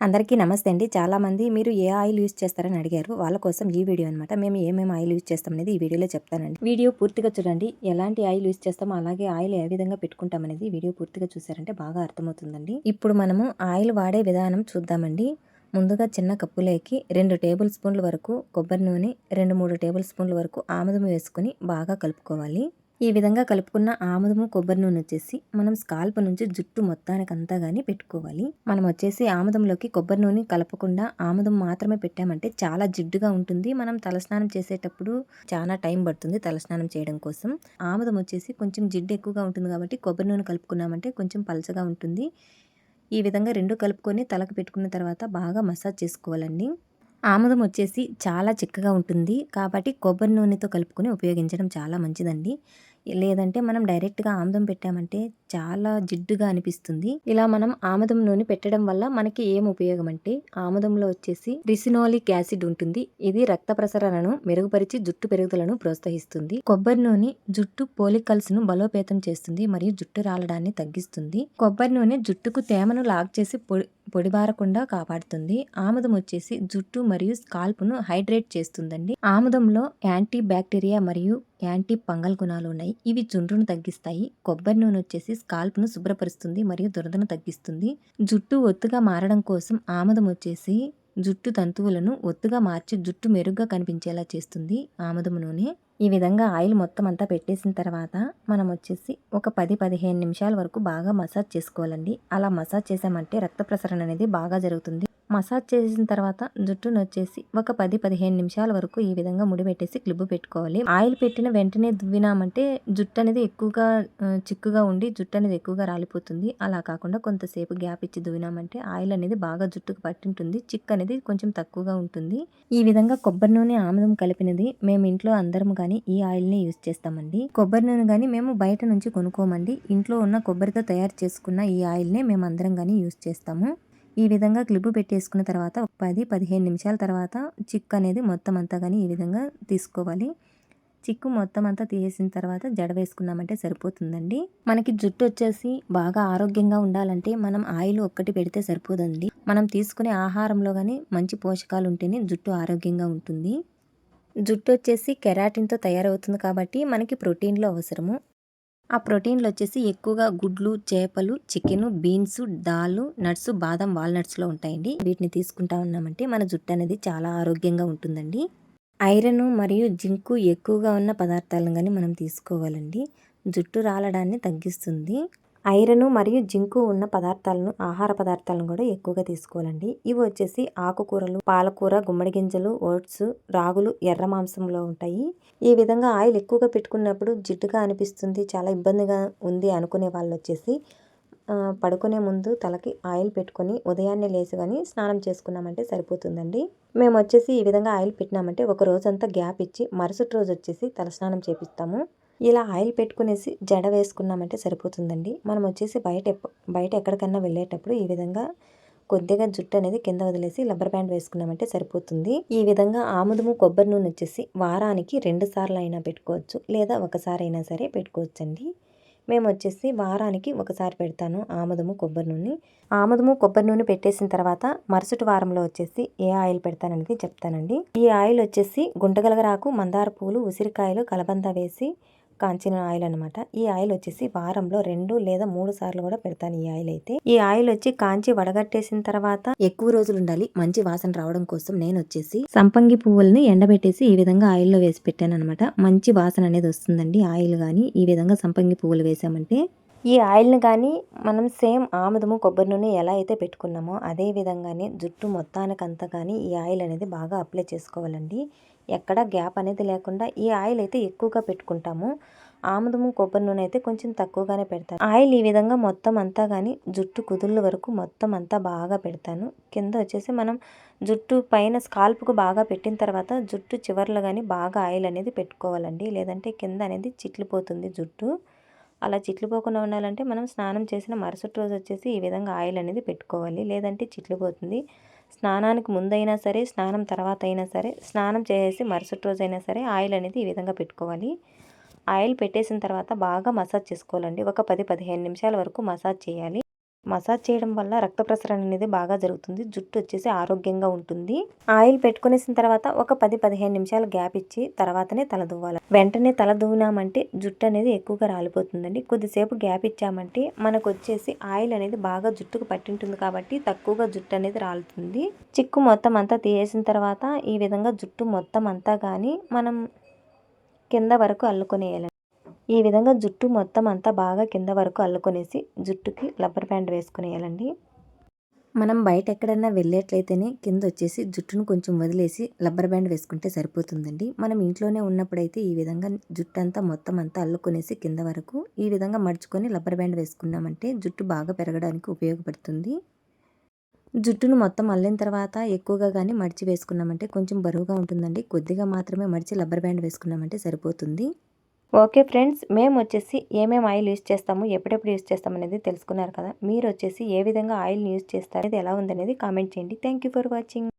అందరికీ నమస్తే అండి. చాలామంది మీరు ఏ ఆయిల్ యూస్ చేస్తారని అడిగారు. వాళ్ళ కోసం ఈ వీడియో అనమాట మేము ఏమేమి ఆయిల్ యూస్ చేస్తాం అనేది ఈ వీడియోలో చెప్తానండి. వీడియో పూర్తిగా చూడండి. ఎలాంటి ఆయిల్ యూస్ చేస్తామో అలాగే ఆయిల్ ఏ విధంగా పెట్టుకుంటాం అనేది వీడియో పూర్తిగా చూసారంటే బాగా అర్థమవుతుందండి. ఇప్పుడు మనము ఆయిల్ వాడే విధానం చూద్దామండి. ముందుగా చిన్న కప్పులేకి రెండు టేబుల్ స్పూన్ల వరకు కొబ్బరి నూనె రెండు మూడు టేబుల్ స్పూన్ల వరకు ఆముదం వేసుకొని బాగా కలుపుకోవాలి. ఈ విధంగా కలుపుకున్న ఆముదము కొబ్బరి నూనె వచ్చేసి మనం స్కాల్ప్ నుంచి జుట్టు మొత్తానికి అంతా కానీ పెట్టుకోవాలి. మనం వచ్చేసి ఆముదంలోకి కొబ్బరి నూనె కలపకుండా ఆముదం మాత్రమే పెట్టామంటే చాలా జిడ్డుగా ఉంటుంది. మనం తలస్నానం చేసేటప్పుడు చాలా టైం పడుతుంది తలస్నానం చేయడం కోసం. ఆముదం వచ్చేసి కొంచెం జిడ్డు ఎక్కువగా ఉంటుంది కాబట్టి కొబ్బరి నూనె కలుపుకున్నామంటే కొంచెం పలచగా ఉంటుంది. ఈ విధంగా రెండు కలుపుకొని తలకు పెట్టుకున్న తర్వాత బాగా మసాజ్ చేసుకోవాలండి. ఆముదం వచ్చేసి చాలా చిక్కగా ఉంటుంది కాబట్టి కొబ్బరి నూనెతో కలుపుకొని ఉపయోగించడం చాలా మంచిదండి. లేదంటే మనం డైరెక్ట్గా ఆముదం పెట్టామంటే చాలా జిడ్డుగా అనిపిస్తుంది. ఇలా మనం ఆముదం నూనె పెట్టడం వల్ల మనకి ఏం ఉపయోగం అంటే ఆముదంలో వచ్చేసి రిసినోలిక్ యాసిడ్ ఉంటుంది. ఇది రక్త ప్రసరణను మెరుగుపరిచి జుట్టు పెరుగుదలను ప్రోత్సహిస్తుంది. కొబ్బరి నూనె జుట్టు పోలికల్స్ను బలోపేతం చేస్తుంది మరియు జుట్టు రాలడాన్ని తగ్గిస్తుంది. కొబ్బరి నూనె జుట్టుకు తేమను లాక్ చేసి పొడి పొడిబారకుండా కాపాడుతుంది. ఆముదం వచ్చేసి జుట్టు మరియు స్కాల్ప్ను హైడ్రేట్ చేస్తుందండి. ఆముదంలో యాంటీ బ్యాక్టీరియా మరియు యాంటీ పంగల్ గుణాలు ఉన్నాయి. ఇవి జుండ్రును తగ్గిస్తాయి. కొబ్బరి నూనె వచ్చేసి స్కాల్ప్ను శుభ్రపరుస్తుంది మరియు దురదను తగ్గిస్తుంది. జుట్టు ఒత్తుగా మారడం కోసం ఆముదం వచ్చేసి జుట్టు తంతువులను ఒత్తుగా మార్చి జుట్టు మెరుగ్గా కనిపించేలా చేస్తుంది ఆముదం నూనె. ఈ విధంగా ఆయిల్ మొత్తం అంతా పెట్టేసిన తర్వాత మనం వచ్చేసి ఒక పది పదిహేను నిమిషాల వరకు బాగా మసాజ్ చేసుకోవాలండి. అలా మసాజ్ చేసామంటే రక్త ప్రసరణ అనేది బాగా జరుగుతుంది. మసాజ్ చేసిన తర్వాత జుట్టును వచ్చేసి ఒక పది పదిహేను నిమిషాల వరకు ఈ విధంగా ముడిపెట్టేసి క్లిబ్ పెట్టుకోవాలి. ఆయిల్ పెట్టిన వెంటనే దువ్వినామంటే జుట్టు అనేది ఎక్కువగా చిక్కుగా ఉండి జుట్టు అనేది ఎక్కువగా రాలిపోతుంది. అలా కాకుండా కొంతసేపు గ్యాప్ ఇచ్చి దువ్వినామంటే ఆయిల్ అనేది బాగా జుట్టుకు పట్టింటుంది. చిక్ అనేది కొంచెం తక్కువగా ఉంటుంది. ఈ విధంగా కొబ్బరి నూనె ఆముదం కలిపినది మేము ఇంట్లో అందరం కానీ ఈ ఆయిల్ని యూజ్ చేస్తామండి. కొబ్బరి నూనె కానీ మేము బయట నుంచి కొనుక్కోమండి. ఇంట్లో ఉన్న కొబ్బరితో తయారు చేసుకున్న ఈ ఆయిల్నే మేము అందరం కానీ యూజ్ చేస్తాము. ఈ విధంగా క్లిప్పు పెట్టేసుకున్న తర్వాత ఒక పది పదిహేను నిమిషాల తర్వాత చిక్కు అనేది మొత్తం అంతా కానీ ఈ విధంగా తీసుకోవాలి. చిక్కు మొత్తం అంతా తీసేసిన తర్వాత జడ వేసుకున్నామంటే సరిపోతుందండి. మనకి జుట్టు వచ్చేసి బాగా ఆరోగ్యంగా ఉండాలంటే మనం ఆయిల్ ఒక్కటి పెడితే సరిపోదండి. మనం తీసుకునే ఆహారంలో కానీ మంచి పోషకాలు ఉంటేనే జుట్టు ఆరోగ్యంగా ఉంటుంది. జుట్టు వచ్చేసి కెరాటిన్తో తయారవుతుంది కాబట్టి మనకి ప్రోటీన్లు అవసరము. ఆ ప్రోటీన్లు వచ్చేసి ఎక్కువగా గుడ్లు చేపలు చికెన్ బీన్స్ దాల్ నట్స్ బాదం వాల్నట్స్లో ఉంటాయండి. వీటిని తీసుకుంటా ఉన్నామంటే మన జుట్టు అనేది చాలా ఆరోగ్యంగా ఉంటుందండి. ఐరన్ మరియు జింకు ఎక్కువగా ఉన్న పదార్థాలను కానీ మనం తీసుకోవాలండి. జుట్టు రాలడాన్ని తగ్గిస్తుంది. ఐరన్ మరియు జింకు ఉన్న పదార్థాలను ఆహార పదార్థాలను కూడా ఎక్కువగా తీసుకోవాలండి. ఇవి వచ్చేసి ఆకుకూరలు పాలకూర గుమ్మడి గింజలు ఓట్స్ రాగులు ఎర్ర మాంసంలో ఉంటాయి. ఈ విధంగా ఆయిల్ ఎక్కువగా పెట్టుకున్నప్పుడు జిడ్డుగా అనిపిస్తుంది చాలా ఇబ్బందిగా ఉంది అనుకునే వాళ్ళు వచ్చేసి పడుకునే ముందు తలకి ఆయిల్ పెట్టుకొని ఉదయాన్నే లేచి కానీ స్నానం చేసుకున్నామంటే సరిపోతుందండి. మేము వచ్చేసి ఈ విధంగా ఆయిల్ పెట్టినామంటే ఒక రోజంతా గ్యాప్ ఇచ్చి మరుసటి రోజు వచ్చేసి తలస్నానం చేపిస్తాము. ఇలా ఆయిల్ పెట్టుకునేసి జడ వేసుకున్నామంటే సరిపోతుందండి. మనం వచ్చేసి బయట బయట ఎక్కడికన్నా వెళ్ళేటప్పుడు ఈ విధంగా కొద్దిగా జుట్టు అనేది కింద వదిలేసి లబ్బర్ బ్యాండ్ వేసుకున్నామంటే సరిపోతుంది. ఈ విధంగా ఆముదము కొబ్బరి నూనె వచ్చేసి వారానికి రెండు సార్లు అయినా పెట్టుకోవచ్చు లేదా ఒకసారి అయినా సరే పెట్టుకోవచ్చండి. మేము వచ్చేసి వారానికి ఒకసారి పెడతాను ఆముదము కొబ్బరి నూనె. ఆముదము కొబ్బరి నూనె పెట్టేసిన తర్వాత మరుసటి వారంలో వచ్చేసి ఏ ఆయిల్ పెడతాననేది చెప్తానండి. ఈ ఆయిల్ వచ్చేసి గుంటగలగరాకు మందార పూలు ఉసిరికాయలు కలబంద వేసి కాంచిన ఆయిల్ అనమాట ఈ ఆయిల్ వచ్చేసి వారంలో రెండు లేదా మూడు సార్లు కూడా పెడతాను ఈ ఆయిల్ అయితే ఈ ఆయిల్ వచ్చి కాంచి వడగట్టేసిన తర్వాత ఎక్కువ రోజులు ఉండాలి మంచి వాసన రావడం కోసం నేను వచ్చేసి సంపంగి పువ్వుల్ని ఎండబెట్టేసి ఈ విధంగా ఆయిల్లో వేసి పెట్టాను అనమాట మంచి వాసన అనేది వస్తుందండి ఆయిల్ కానీ ఈ విధంగా సంపంగి పువ్వులు వేసామంటే ఈ ఆయిల్ని కానీ మనం సేమ్ ఆముదము కొబ్బరి నూనె ఎలా అయితే పెట్టుకున్నామో అదే విధంగానే జుట్టు మొత్తానికంతా కానీ ఈ ఆయిల్ అనేది బాగా అప్లై చేసుకోవాలండి. ఎక్కడ గ్యాప్ అనేది లేకుండా ఈ ఆయిల్ అయితే ఎక్కువగా పెట్టుకుంటాము. ఆముదము కొబ్బరి నూనె అయితే కొంచెం తక్కువగానే పెడతాను. ఆయిల్ ఈ విధంగా మొత్తం అంతా కానీ జుట్టు కుదుళ్ళ వరకు మొత్తం అంతా బాగా పెడతాను. కింద వచ్చేసి మనం జుట్టు పైన స్కాల్ప్కు బాగా పెట్టిన తర్వాత జుట్టు చివర్లో కానీ బాగా ఆయిల్ అనేది పెట్టుకోవాలండి. లేదంటే కింద అనేది చిట్లిపోతుంది జుట్టు. అలా చిట్లిపోకుండా ఉండాలంటే మనం స్నానం చేసిన మరుసటి రోజు వచ్చేసి ఈ విధంగా ఆయిల్ అనేది పెట్టుకోవాలి. లేదంటే చిట్లిపోతుంది. స్నానానికి ముందైనా సరే స్నానం తర్వాత అయినా సరే స్నానం చేసేసి మరుసటి రోజు అయినా సరే ఆయిల్ అనేది ఈ విధంగా పెట్టుకోవాలి. ఆయిల్ పెట్టేసిన తర్వాత బాగా మసాజ్ చేసుకోవాలండి. ఒక పది పదిహేను నిమిషాల వరకు మసాజ్ చేయాలి. మసాజ్ చేయడం వల్ల రక్త ప్రసరణ అనేది బాగా జరుగుతుంది. జుట్టు వచ్చేసి ఆరోగ్యంగా ఉంటుంది. ఆయిల్ పెట్టుకునేసిన తర్వాత ఒక పది పదిహేను నిమిషాలు గ్యాప్ ఇచ్చి తర్వాతనే తల దువ్వాలి. వెంటనే తల దువ్వినామంటే జుట్టు అనేది ఎక్కువగా రాలిపోతుందండి. కొద్దిసేపు గ్యాప్ ఇచ్చామంటే మనకు వచ్చేసి ఆయిల్ అనేది బాగా జుట్టుకు పట్టింటుంది కాబట్టి తక్కువగా జుట్టు అనేది రాలుతుంది. చిక్కు మొత్తం అంతా తీసేసిన తర్వాత ఈ విధంగా జుట్టు మొత్తం అంతా కానీ మనం కింద వరకు అల్లుకొనేయాలండి ఈ విధంగా జుట్టు మొత్తం అంతా బాగా కింద వరకు అల్లుకొనేసి జుట్టుకి రబ్బర్ బ్యాండ్ వేసుకునేయాలండి. మనం బయట ఎక్కడైనా వెళ్ళేట్లయితేనే కింద వచ్చేసి జుట్టును కొంచెం వదిలేసి రబ్బర్ బ్యాండ్ వేసుకుంటే సరిపోతుందండి. మనం ఇంట్లోనే ఉన్నప్పుడైతే ఈ విధంగా జుట్టు అంతా మొత్తం అంతా అల్లుకునేసి కింద వరకు ఈ విధంగా మడుచుకొని రబ్బర్ బ్యాండ్ వేసుకున్నామంటే జుట్టు బాగా పెరగడానికి ఉపయోగపడుతుంది. జుట్టును మొత్తం అల్లిన తర్వాత ఎక్కువగా కానీ మడిచి వేసుకున్నామంటే కొంచెం బరువుగా ఉంటుందండి. కొద్దిగా మాత్రమే మడిచి రబ్బర్ బ్యాండ్ వేసుకున్నామంటే సరిపోతుంది. ఓకే ఫ్రెండ్స్ మేము వచ్చేసి ఏమేమి ఆయిల్ యూస్ చేస్తాము ఎప్పుడెప్పుడు యూస్ చేస్తాం అనేది తెలుసుకున్నారు కదా? మీరు వచ్చేసి ఏ విధంగా ఆయిల్ని యూస్ చేస్తారు అనేది ఎలా ఉందనేది కామెంట్ చేయండి. Thank you for watching.